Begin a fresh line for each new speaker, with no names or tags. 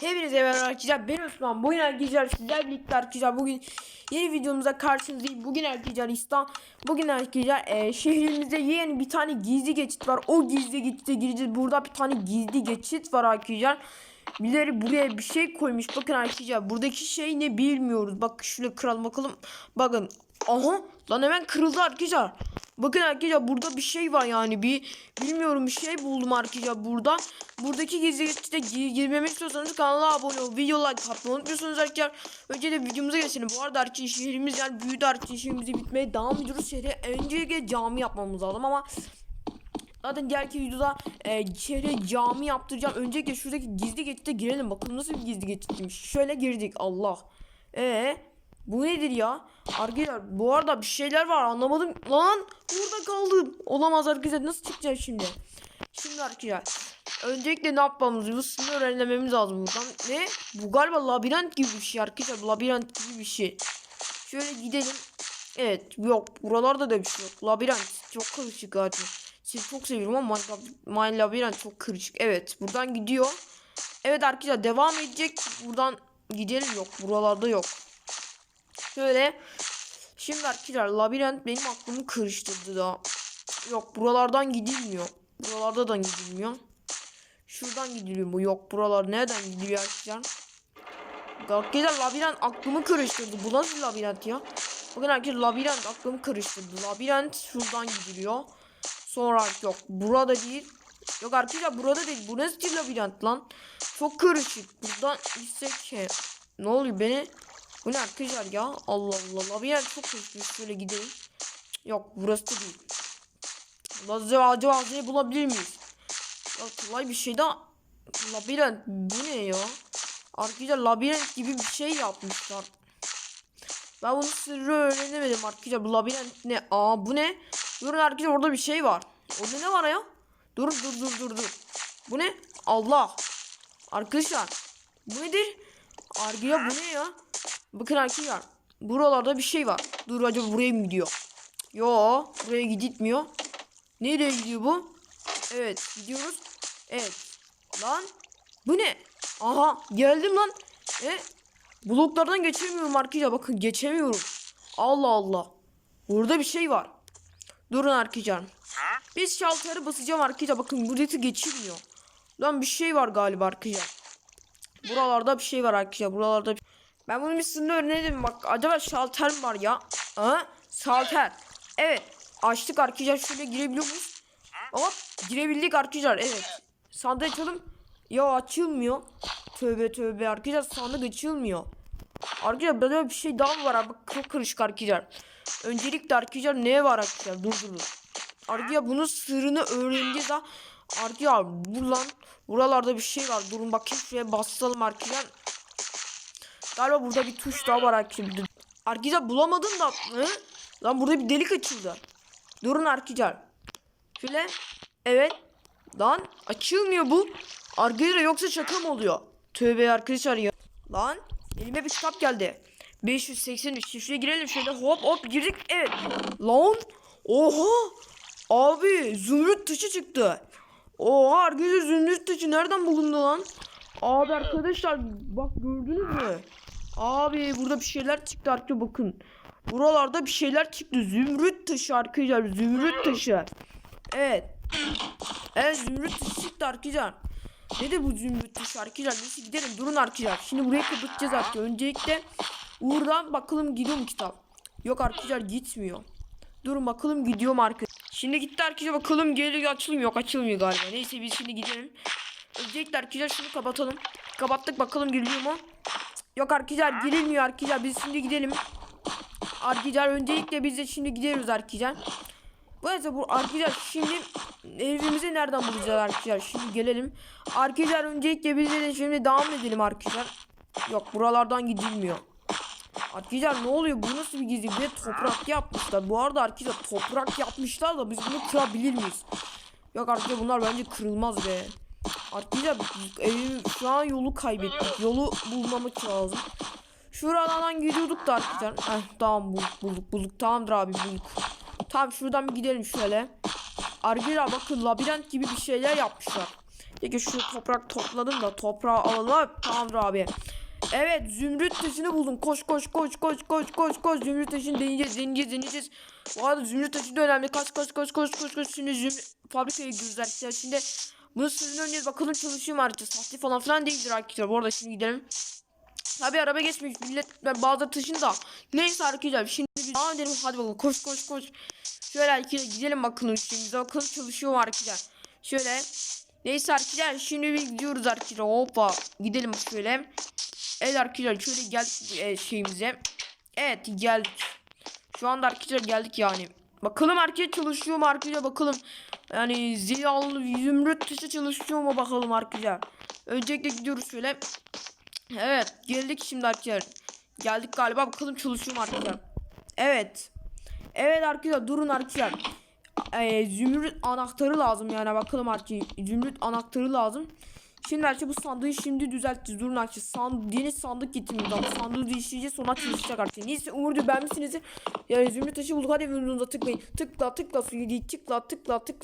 Hepinize merhaba arkadaşlar. Ben Osman. Bugün arkadaşlar sizler birlikte arkadaşlar bugün yeni videomuza karşınızdayım. Bugün arkadaşlar İslam. Bugün arkadaşlar e, şehrimizde yeni bir tane gizli geçit var. O gizli geçite gireceğiz. Burada bir tane gizli geçit var arkadaşlar. Birileri buraya bir şey koymuş. Bakın arkadaşlar buradaki şey ne bilmiyoruz. Bak şöyle kıralım bakalım. Bakın. Aha lan hemen kırıldı arkadaşlar. Bakın arkadaşlar burada bir şey var yani bir bilmiyorum bir şey buldum arkadaşlar burada. Buradaki gizli geçite gir girmemi istiyorsanız kanala abone ol. Video like atmayı unutmuyorsunuz arkadaşlar. Önce de videomuza geçelim. Bu arada arkadaşlar şehrimiz yani büyüdü arkadaşlar şehrimizi bitmeye devam ediyoruz. Şehre öncelikle cami yapmamız lazım ama Zaten diğerki videoda e, şehre cami yaptıracağım. Öncelikle şuradaki gizli geçite girelim. Bakın nasıl bir gizli geçitmiş. Şöyle girdik. Allah. E bu nedir ya? Arkadaşlar bu arada bir şeyler var anlamadım. Lan burada kaldım. Olamaz arkadaşlar nasıl çıkacağız şimdi? Şimdi arkadaşlar öncelikle ne yapmamız lazım? Öğrenmemiz lazım buradan. Ne? Bu galiba labirent gibi bir şey arkadaşlar. Labirent gibi bir şey. Şöyle gidelim. Evet yok buralarda da bir şey yok. Labirent çok karışık zaten. Sizi çok seviyorum ama My Labirent çok karışık. Evet buradan gidiyor. Evet arkadaşlar devam edecek. Buradan gidelim yok. Buralarda yok. Şöyle. Şimdi arkadaşlar labirent benim aklımı karıştırdı da. Yok buralardan gidilmiyor. Buralarda da gidilmiyor. Şuradan gidiliyor mu? Yok buralar nereden gidiyor arkadaşlar? Arkadaşlar labirent aklımı karıştırdı. Bu nasıl labirent ya? Bakın arkadaşlar labirent aklımı karıştırdı. Labirent şuradan gidiliyor. Sonra yok burada değil. Yok arkadaşlar burada değil. Bu nasıl labirent lan? Çok karışık. Buradan gitsek şey. Ne oluyor beni? Bu ne arkadaşlar ya? Allah Allah. Labirent çok karışık. Şöyle gidelim. Yok burası da değil. Acaba acaba hazine bulabilir miyiz? Ya kolay bir şey daha. Labirent bu ne ya? Arkadaşlar labirent gibi bir şey yapmışlar. Ben bunu sırrı öğrenemedim arkadaşlar. Bu labirent ne? Aa bu ne? Durun arkadaşlar orada bir şey var. Orada ne var ya? Dur dur dur dur dur. Bu ne? Allah. Arkadaşlar. Bu nedir? Arkadaşlar bu ne ya? Bakın arkadaşlar. Buralarda bir şey var. Dur acaba buraya mı gidiyor? Yo buraya gitmiyor. Nereye gidiyor bu? Evet gidiyoruz. Evet. Lan. Bu ne? Aha geldim lan. E, bloklardan geçemiyorum arkadaşlar. Bakın geçemiyorum. Allah Allah. Burada bir şey var. Durun arkadaşlar. Biz şalteri basacağım arkadaşlar. Bakın burası geçilmiyor. Lan bir şey var galiba arkadaşlar. Buralarda bir şey var arkadaşlar. Buralarda bir... Ben bunu bir sınırını öğrenelim. Bak acaba şalter mi var ya? Ha? Şalter. Evet. Açtık arkadaşlar. Şöyle girebiliyor muyuz? Hop. Girebildik arkadaşlar. Evet. Sandığı açalım. Ya açılmıyor. Tövbe tövbe arkadaşlar sandık açılmıyor. Arkadaşlar böyle bir şey daha mı var abi? Çok karışık arkadaşlar. Öncelikle arkadaşlar ne var arkadaşlar? Dur dur. Arkadaşlar bunun sırrını öğreneceğiz ha. Arkadaşlar buradan buralarda bir şey var. Durun bakayım şuraya basalım arkadaşlar. Galiba burada bir tuş daha var arkadaşlar. Arkadaşlar bulamadım da. Hı? Lan burada bir delik açıldı. Durun arkadaşlar. Şöyle. Evet. Lan açılmıyor bu. Arkadaşlar yoksa şaka mı oluyor? Tövbe arkadaşlar ya. Lan elime bir kitap geldi. 583 şifreye girelim şöyle hop hop girdik evet. Lan oha abi zümrüt taşı çıktı. Oha arkadaşlar zümrüt taşı nereden bulundu lan? Abi arkadaşlar bak gördünüz mü? Abi burada bir şeyler çıktı arkadaşlar bakın. Buralarda bir şeyler çıktı. Zümrüt taşı arkadaşlar zümrüt taşı. Evet. Evet zümrüt taşı çıktı arkadaşlar. Nedir bu zümrüt taşı arkadaşlar? Neyse gidelim durun arkadaşlar. Şimdi buraya kapatacağız arkadaşlar. Öncelikle Uğur'dan bakalım gidiyor mu kitap? Yok arkadaşlar gitmiyor. Durun bakalım gidiyor mu arkadaşlar? Şimdi gitti arkadaşlar bakalım geliyor açılmıyor. Yok açılmıyor galiba. Neyse biz şimdi gidelim. Öncelikle arkadaşlar şunu kapatalım. Kapattık bakalım giriliyor mu? Yok arkadaşlar girilmiyor arkadaşlar. Biz şimdi gidelim. Arkadaşlar öncelikle biz de şimdi gidiyoruz arkadaşlar. Bu arada bu arkadaşlar şimdi evimizi nereden bulacağız arkadaşlar? Şimdi gelelim. Arkadaşlar öncelikle biz de şimdi devam edelim arkadaşlar. Yok buralardan gidilmiyor. Arkadaşlar ne oluyor? Bu nasıl bir gizli? Bir toprak yapmışlar. Bu arada arkadaşlar toprak yapmışlar da biz bunu kırabilir miyiz? Yok arkadaşlar bunlar bence kırılmaz be. Arkadaşlar evim şu an yolu kaybettik. Yolu bulmamak lazım. Şuradan gidiyorduk da arkadaşlar. Heh, tamam bulduk bulduk bulduk. Tamamdır abi bulduk. Tamam şuradan bir gidelim şöyle. Arkadaşlar bakın labirent gibi bir şeyler yapmışlar. Peki şu toprak topladım da toprağı alalım. Tamamdır abi. Evet zümrüt taşını buldum. Koş koş koş koş koş koş koş. Zümrüt taşını deneyeceğiz deneyeceğiz deneyeceğiz. Bu arada zümrüt taşı da önemli. Kaç kaç koş koş koş koş. Şimdi zümrüt gidiyoruz arkadaşlar. Şimdi bunu sizin önünüz bakalım çalışıyor mu arkadaşlar. Sahte falan filan değildir arkadaşlar. Bu arada şimdi gidelim. Tabi araba geçmiş millet bazı taşın da. Neyse arkadaşlar şimdi biz devam edelim. Hadi bakalım koş koş koş. Şöyle arkadaşlar gidelim bakalım işimize. Bakalım çalışıyor mu arkadaşlar. Şöyle. Neyse arkadaşlar şimdi bir gidiyoruz arkadaşlar. Hoppa gidelim şöyle. Evet arkadaşlar şöyle geldik e, şeyimize. Evet geldik. Şu anda arkadaşlar geldik yani. Bakalım arkadaşlar çalışıyor mu arkadaşlar bakalım. Yani ziyalı zümrüt taşı çalışıyor mu bakalım arkadaşlar. Öncelikle gidiyoruz şöyle. Evet geldik şimdi arkadaşlar. Geldik galiba bakalım çalışıyor mu arkadaşlar. Evet. Evet arkadaşlar durun arkadaşlar. Ee, zümrüt anahtarı lazım yani bakalım arkadaşlar. Zümrüt anahtarı lazım. Şimdi arkadaşlar bu sandığı şimdi düzelteceğiz. Durun arkadaşlar. Sand yeni sandık getirmemiz lazım. Sandığı değiştireceğiz sonra çalışacak arkadaşlar. Neyse umurdu beğenmişsiniz. Yani zümrüt taşı bulduk. Hadi videomuza tıklayın. Tıkla tıkla suyu. Tıkla tıkla tıkla.